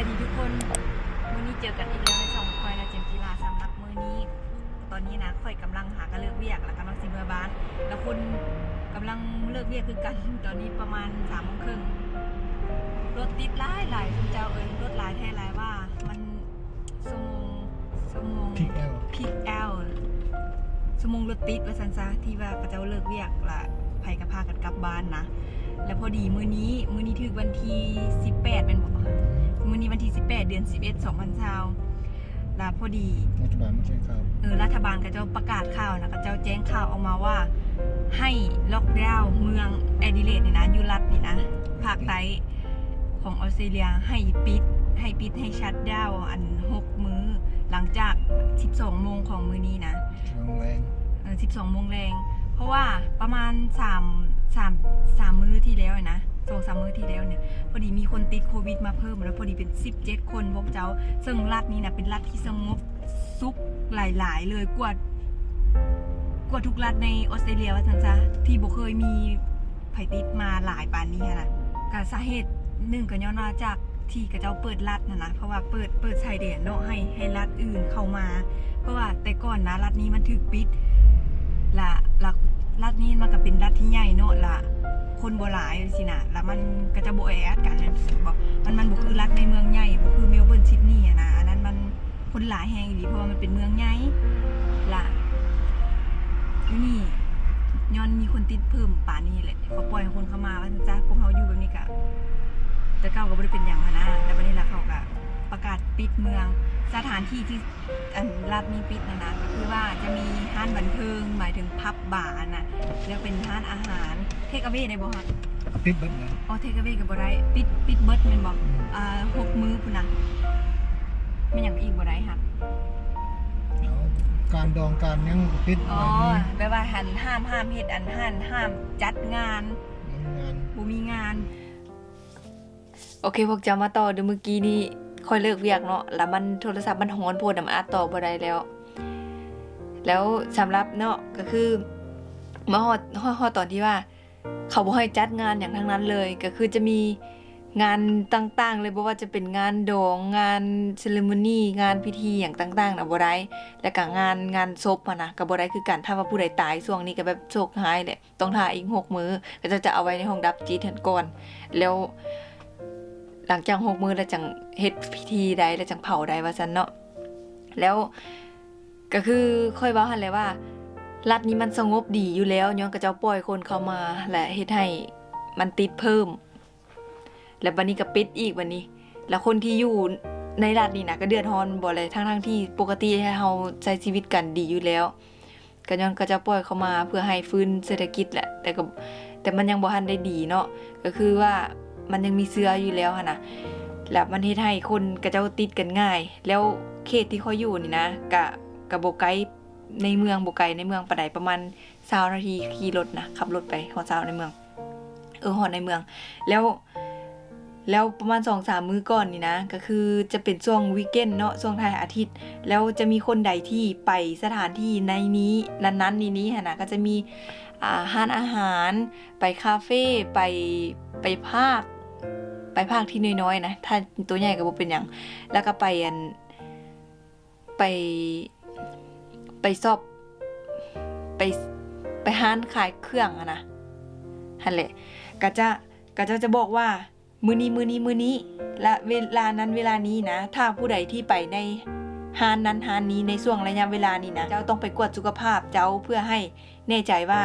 ายดีทุกคนมื้อนี้เจอกันอีกแล้วในช่องคอยและเจมส์กีฬาสำหรับมื้อนี้ ตอนนี้นะคอยกำลังหากระเลิกเวียกแล้วกำลังสิเมื่อบ้าน แล้วคนกำลังเลิกเวียกคือกัน ตอนนี้ประมาณสามโมงครึ่งรถติดหลายหลายคุณเจ้าเอิญรถหลายแท้หลายว่า มันสมงสมงพิกแอลพิกแอลสมงรถติดว่าซันซะที่ว่ากระเจ้าเลิกเวียกละไผกระพากันกลับบ้านนะแล้วพอดีมื้อนี้มื้อนี้ถึงวันที่18เป็นบ่ มื้อนี้วันที่ 18 เดือน 11 2020แล้วพอดี รัฐบาลไม่ใช่ครับเออรัฐบาลก็เจ้าประกาศข่าวนะก็เจ้าแจ้งข่าวออกมาว่า ให้ล็อกดาวน์เมืองแอดิเลดนี่นะอยูรัฐนี่นะภาคใต้ของออสเตรเลียให้ปิด ให้ปิดให้ชัดดาวน์อัน 6 มื้อ หลังจาก 12 โมงของมื้อนี้นะช่วงแรงเออ12 โมงแรง เพราะว่าประมาณ3 3 3มื้อที่แล้วอะนะ สองสามมื้อที่แล้วเนี่ยพอดีมีคนติดโควิดมาเพิ่มแล้วพอดีเป็น 17 คนพวกเจ้า ซึ่งรัฐนี้นะเป็นรัฐที่สงบสุขหลาย ๆ เลยกว่ากว่าทุกรัฐในออสเตรเลียว่าจันจ้ะที่บ่เคยมีไผติดมาหลายปานนี้นะก็สาเหตุหนึ่งก็ย้อนมาจากที่กระเจ้าเปิดรัฐนะนะเพราะว่าเปิดเปิดชายแดนเนาะให้ให้รัฐอื่นเข้ามา เพราะว่าแต่ก่อนนะรัฐนี้มันถูกปิดละละ รัฐนี้มันก็เป็นรัฐที่ใหญ่เนาะละคนโบ่หลายสินะแล้วมันก็จะโบแอดกันนะบอกมันมันบ่คือรัฐในเมืองใหญ่บ่คือเมลเบิร์นซิดนีย์อะนะอันนั้นมันคนหลายแฮงอีหลีเพราะว่ามันเป็นเมืองใหญ่ละอยู่นี่ย้อนมีคนติดเพิ่มป่านี้แหละเขาปล่อยคนเข้ามาว่าจ้ะพวกเขาอยู่แบบนี้ก็แต่เก้าก็บ่ได้เป็นหยังหั้นนะแต่วันนี้ละเขาก็ประกาศปิดเมือง สถานที่ที่อันรัฐมีปิดนะนะก็คือว่าจะมีห้านบันเทิงหมายถึงพับบาร์นะแล้วเป็นห้านอาหารเทคเอา a y ได้บ่ครับปิดเบัดนะอ๋อเทคเอา a y ก็บ่ได้ปิดปิดเบิดแม่นบ่อ่าหกมื้อพุ่นน่ะไม่หยังอีกบ่ได้ค่ะเอาการดองการยังปิดอ๋อไว้แปลว่าหันห้ามห้ามเฮ็ดอันห้านห้ามจัดงานนี่งานบ่มีงาน โอเคพวกจะมาต่อเดี๋ยวเมื่อกี้นี้ ค่อยเลิกเวียกเนาะแล้วมันโทรศัพท์มันฮ้อนโพดน้ำอาจต่อบ่ได้แล้ว แล้วสำหรับเนาะก็คือเมื่อฮอดฮอดฮอดตอนที่ว่า เขาบ่ให้จัดงานอย่างทั้งนั้นเลย ก็คือจะมีงานต่างๆ เลยบ่ว่าจะเป็นงานดองงานเซเลมอนี่งานพิธีอย่างต่างๆนะบ่ได้แล้วก็งานงานศพอะนะก็บ่ได้คือกันถ้าว่าผู้ใดตายช่วงนี้ก็แบบโศกหายแหละต้องท่าอีกหกมื้อก็จะจะเอาไว้ในห้องดับจิตหันก่อนแล้ว หลังจากหกมือแล้วจังเฮ็ดพิธีใดแล้วจังเผาใดว่าซั่นเนาะแล้วก็คือค่อยเว้าหั่นเลยว่า รัฐนี้มันสงบดีอยู่แล้วย้อนกระเจ้าปล่อยคนเข้ามา และเฮ็ดให้มันติดเพิ่ม และบัดนี้ก็ปิดอีกบัดนี้ แล้วคนที่อยู่ในรัฐนี้นะก็เดือดร้อนบ่เลยทั้งทั้งๆที่ปกติให้เฮาใช้ชีวิตกันดีอยู่แล้วก็ย้อนกระเจ้าปล่อยเข้ามาเพื่อให้ฟื้นเศรษฐกิจแหละ แต่ก็แต่มันยังบ่ทันได้ดีเนาะก็คือว่า มันยังมีเชื้ออยู่แล้วหั่นน่ะแล้วมันเฮ็ดให้คนกระเจ้าติดกันง่าย แล้วเขตที่เขาอยู่นี่นะกะกะบ่ไกในเมืองโบไกในเมืองปะไดประมาณสานาทีขี่รถนะขับรถไปหอดสาวในเมือง เออหอดในเมือง แล้วแล้วประมาณสองสามมื้อก่อนนี่นะ ก็คือจะเป็นช่วงวีคเอนเนาะช่วงท้ายอาทิตย์ แล้วจะมีคนใดที่ไปสถานที่ในนี้นั้นๆนี้นี้นะก็จะมีอาหารอาหาร ไปคาเฟ่ไปไปภาค ไปภาคที่น้อยๆนะถ้าตัวใหญ่ก็บ่เป็นหยังแล้วก็ไปอันไปไปสอบไปไปห้านขายเครื่องอะนะฮันแหละก็จะก็จะจะบอกว่า มือนี้มือนี้มือนี้ และเวลานั้นเวลานี้นะ ถ้าผู้ใดที่ไปในฮานนั้นฮานนี้ในช่วงระยะเวลานี้นะ เจ้าต้องไปกวดสุขภาพเจ้าเพื่อให้แน่ใจว่า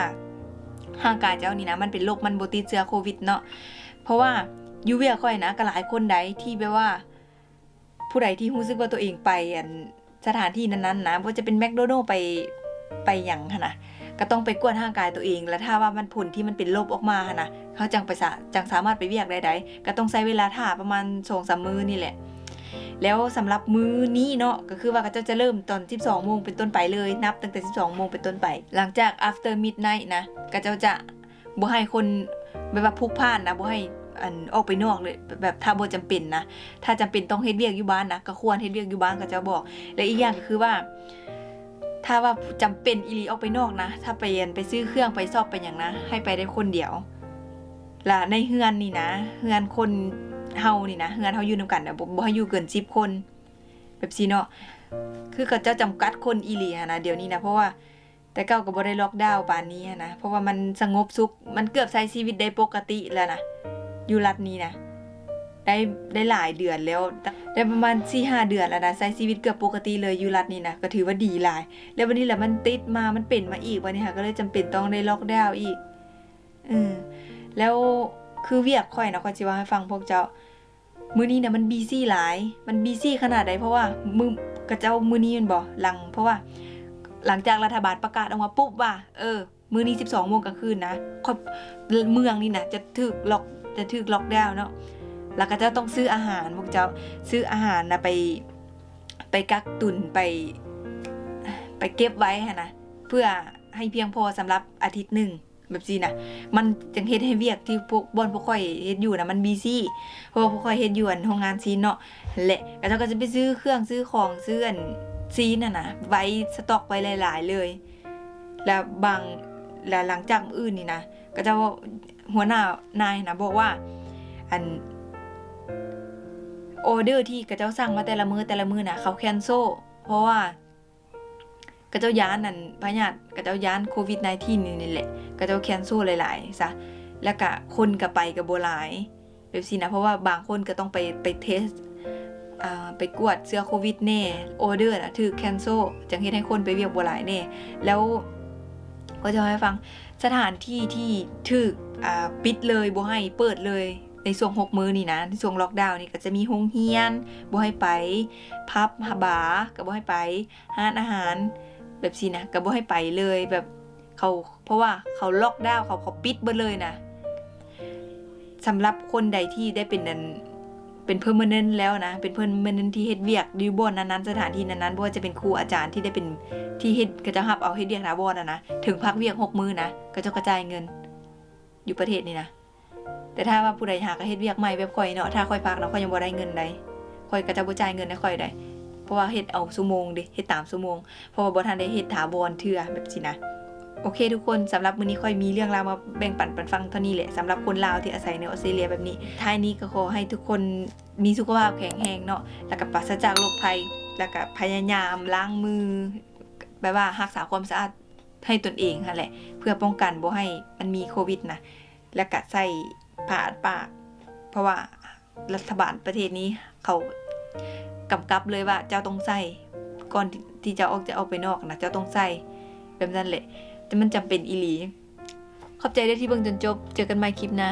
ร่างกายเจ้านี่นะ มันเป็นโรคมันบติดเชื้อโควิดเนาะเพราะว่า ยูเวียค่อยนะก็หลายคนใดที่แบบว่า ผู้ใดที่รู้สึกว่าตัวเองไปอันสถานที่นั้นๆนะว่าจะเป็นแมคโดนัลไปไปอย่างนะก็ต้องไปกวดร่างกายตัวเอง แล้วถ้าว่ามันผลที่มันเป็นลบออกมานะเขาจังไปสะจังสามารถไปเวียกได้ๆก็ต้องใช้เวลาท่าประมาณสองสามมือนี่แหละ แล้วสำหรับมือนี้เนาะก็คือว่าก็จะจะเริ่มตอน 12โมงเป็นต้นไปเลยนับตั้งแต่ 12โมงเป็นต้นไป หลังจาก after midnight นะก็จะจะบ่ให้คนแบบว่าพุกพล่านนะบ่ให้ อันออกไปนอกเลยแบบถ้าบ่จำเป็นนะถ้าจำเป็นต้องเฮ็ดเวียกอยู่บ้านนะก็ควรเฮ็ดเวียกอยู่บ้านก็จะบอก และอีกอย่างก็คือว่า ถ้าว่าจำเป็นอีลีออกไปนอกนะ ถ้าไปเรียนไปซื้อเครื่องไปสอบไปอย่างนะ ให้ไปได้คนเดียวและในเฮือนนี่นะเฮือนคนเฮานี่นะเฮือนเฮาอยู่นํกันนะบ่บ่ให้อยู่เกิน10คน แบบซี่เนาะคือเขาเจ้าจำกัดคนอีหลีนะเดี๋ยวนี้นะเพราะว่าแต่เก่าก็บ่ได้ล็อกดาวน์ปานนี้นะเพราะว่ามันสงบสุขมันเกือบใช้ชีวิตได้ปกติแล้วนะ อยู่รัฐนี้นะได้ได้หลายเดือนแล้ว ได้ประมาณ4-5เดือนแล้วนะใช้ชีวิตเกือบปกติเลยอยู่รัฐนี้นะก็ถือว่าดีหลาย แล้ววันนี้แหละมันติดมามันเป็นมาอีกวันนี้ค่ะก็เลยจำเป็นต้องได้ล็อกดาวน์อีกอืมแล้วคือเวียกข่อยนะข่อยสิว่าให้ฟังพวกเจ้า มือนี้นี่ยมันบีซี่หลาย มันบีซี่ขนาดใดเพราะว่ามือกระเจ้ามือนี้มันบ่หลัง เพราะว่า หลังจากรัฐบาลประกาศออกมาปุ๊บว่า เออ มือนี้12โมงกลางคืนนะเมืองนี่นะจะถูกล็อก จะถูกล็อกดาวน์เนาะแล้วก็เจ้าต้องซื้ออาหารพวกเจ้าซื้ออาหารนะไป ไปกักตุนไป ไปเก็บไว้นะเพื่อให้เพียงพอสำหรับอาทิตย์หนึ่งแบบนี้นะมันจังเฮ็ดให้เวียกที่พวกบ่อนพวกข่อยเฮ็ดอยู่นะมันบีซี่เพราะพวกข่อยเฮ็ดอยู่อันโรงงานซีนเนาะแหละแล้วเราก็จะไปซื้อเครื่องซื้อของซื้ออันซีนน่ะนะไว้สต็อกไว้หลาย ๆ เลย แล้วบางแล้วหลังจากอื่นนี่นะก็จะ หัวหน้านายนะบอกว่า อันออเดอร์ที่กระเจ้าสั่งมาแต่ละมือแต่ละมือนะเขาแคนโซเพราะว่ากระเจ้ายานนั่นพญาติกระเจ้ายานโควิด -19 นี่นี่แหละกระเจ้าแคนโซหลายๆซะแล้วก็คนก็ไปกับโบหลายแบบสินะเพราะว่าบางคนก็ต้องไปไปเทสอ่าไปกวดเชื้อโควิดแน่ออเดอร์นะถูกแคนเซิลจังเฮ็ดให้คนไปเวียกบ่หลายแน่แล้วก็จะให้ฟัง สถานที่ที่ถูกปิดเลยบ่ให้เปิดเลยในช่วง6มื้อนี่นะในช่วงล็อกดาวน์นี่ก็จะมีโรงเรียนบ่ให้ไปพับฮาบาร์ก็บ่ให้ไปร้านอาหาร แบบสินะก็บ่ให้ไปเลยแบบเขาเพราะว่าเขาล็อกดาวน์เขาเขาปิดเบิดเลยนะสำหรับคนใดที่ได้เป็นนัน เป็นเพื่อร์มานนแล้วนะ เป็นเพื่อร์มานนที่เฮ็ดเวียกอยู่บนนั้นๆสถานที่นั้นๆบ่ว่าจะเป็นครูอาจารย์ที่ได้เป็นที่เฮ็ดก็จะรับเอาเฮ็ดเวียกถาวรนะนะถึงพักเวียกหกมือนะก็จะกระจายเงิน อยู่ประเทศนี้นะแต่ถ้าว่าผู้ใดหากเฮ็ดเวียกใหม่แบบข่อยเนาะถ้าข่อยพักเนาะข่อยยังบ่ได้เงินใดข่อยก็จะบ่จ่ายเงินให้ข่อยได้เพราะว่าเฮ็ดเอาชั่วโมงดิเฮ็ดตามชั่วโมงเพราะว่าบ่ทันได้เฮ็ดถาวรเทื่อแบบสินะ โอเคทุกคนสำหรับมื้อนี้ค่อยมีเรื่องราวมาแบ่งปันปันฟังเท่านี้แหละสำหรับคนลาวที่อาศัยในออสเตรเลียแบบนี้ท้ายนี้ก็ขอให้ทุกคนมีสุขภาพแข็งแรงเนาะแล้วก็ปราศจากโรคภัย แล้วก็พยายามล้างมือแบบว่ารักษาความสะอาดให้ตนเองค่ะแหละ เพื่อป้องกันบ่ให้มันมีโควิดนะแล้วก็ใส่ผ้าปาก เพราะว่ารัฐบาลประเทศนี้เขากำกับเลยว่าเจ้าต้องใส่ก่อนที่จะออกจะเอาไปนอกนะเจ้าต้องใส่แบบนั้นแหละ แต่มันจำเป็นอีหลี ขอบใจได้ที่เบิ่งจนจบ เจอกันใหม่คลิปหน้า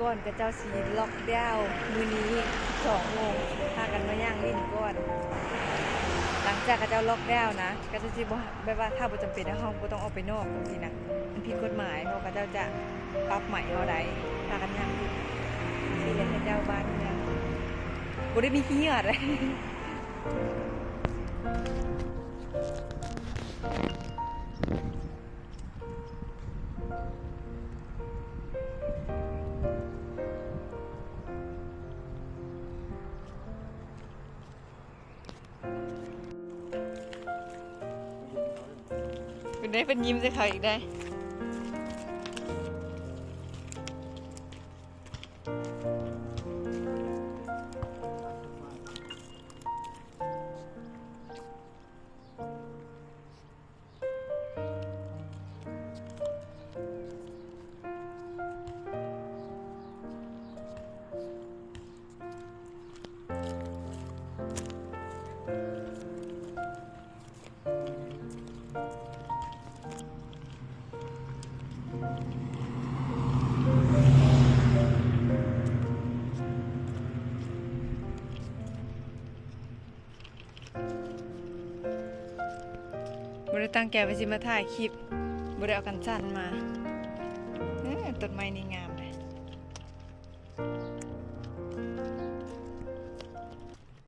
ก่อนกับเจ้าสีล็อกดาวมือนี้สองโมงพากันมาย่างลิ้นก่อน หลังจากกับเจ้าล็อกดาวน์นะก็จะสิบ่แบบว่าถ้าบ่จำเป็นในห้องบ่ต้องออกไปนอกจังซี่นะมันผิดกฎหมายเพราะกับเจ้าจะปรับใหม่เฮาได้พากันย่างลิ้นสิเล่นให้เจ้าบ้านเมืองบ่ได้มีขี้เหงื่อเลย เป็นได้เป็นยิ้มใส่เขาอีกได้ ตั้งแกไปสิมาถ่ายคลิปบ่ได้เอากันจันมาต้นไม้นี่งาม